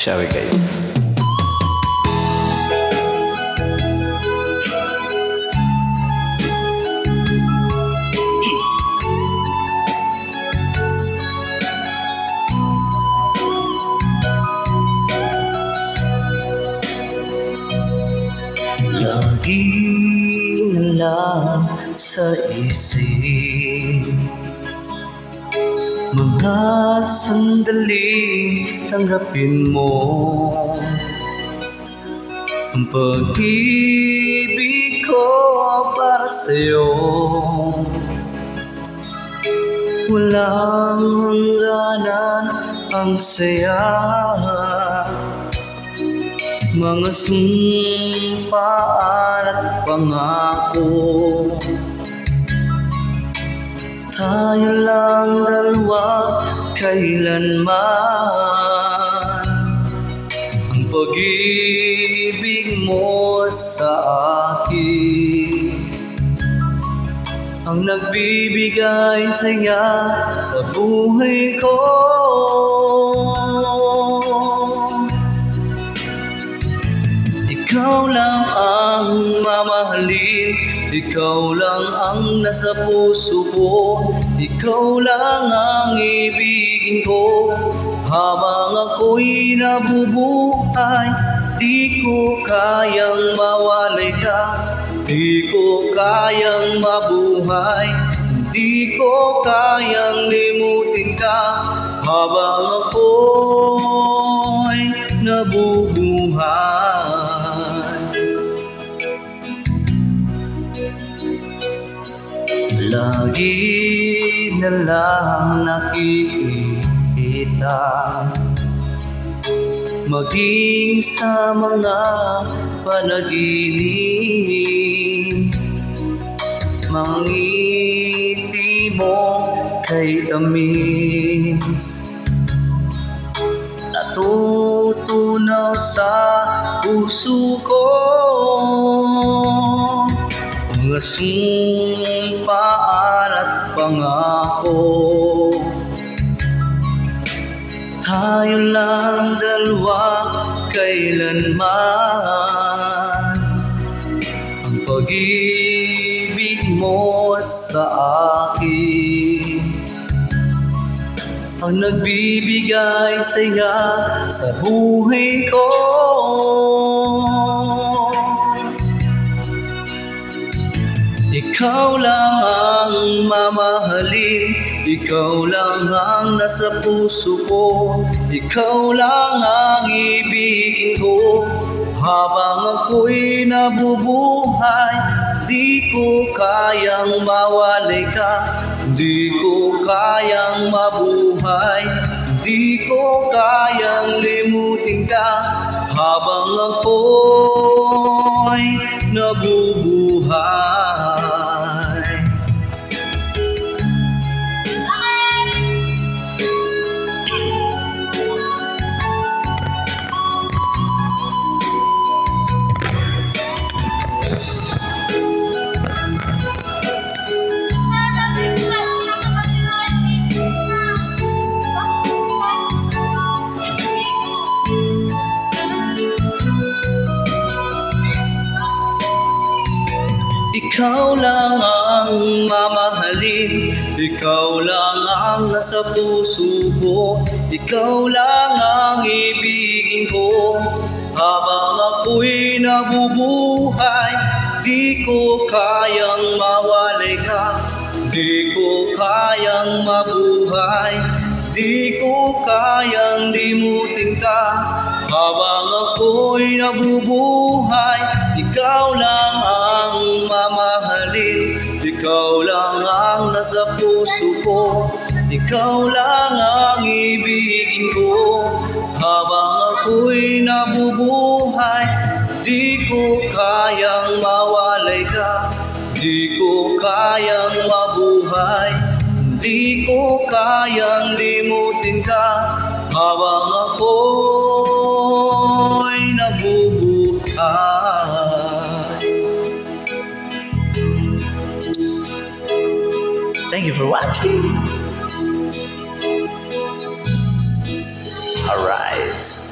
Shall we guys? Na lang sa isip Mga sandali tanggapin mo Ang pag-ibig ko para sa'yo. Walang hangganan ang saya. Mga sumpaan at pangako. Tayo lang kailanman. Ang pag-ibig mo sa akin. Ang nagbibigay saya sa buhay ko Ikaw lang ang nasa puso ko. Ikaw lang ang ibigin ko. Habang ako'y nabubuhay Di ko kayang mawalay ka. Di ko kayang mabuhay Di ko kayang limutin ka. Habang ako'y nabubuhay Lagi na lang nakikita. Maging sa mga panaginip. Mga ngiti mo kay tamis Natutunaw sa puso ko Mga sumpaan at pangako. Tayo lang dalawa kailanman. Ang pag-ibig mo sa akin. Ang nagbibigay saya sa buhay ko Ikaw lang ang mamahalin. Ikaw lang ang nasa puso ko. Ikaw lang ang ibigin ko. Habang ako'y nabubuhay Di ko kayang mawalay ka. Di ko kayang mabuhay. Di ko kayang limutin ka. Habang ako'y nabubuhay Ikaw lang ang mamahalin. Ikaw lang ang nasa puso ko. Ikaw lang ang ibigin ko. Habang ako'y nabubuhay Di ko kayang mawalay ka. Di ko kayang mabuhay. Di ko kayang limutin ka. Habang ako'y nabubuhay Ikaw lang ang mamahalin Ikaw lang ang nasa puso ko. Ikaw lang ang ibigin ko. Habang ako'y nabubuhay Di ko kayang mawalay ka. Di ko kayang mabuhay. Di ko kayang limutin ka. Habang ako'y nabubuhay Thank you for watching. Alright.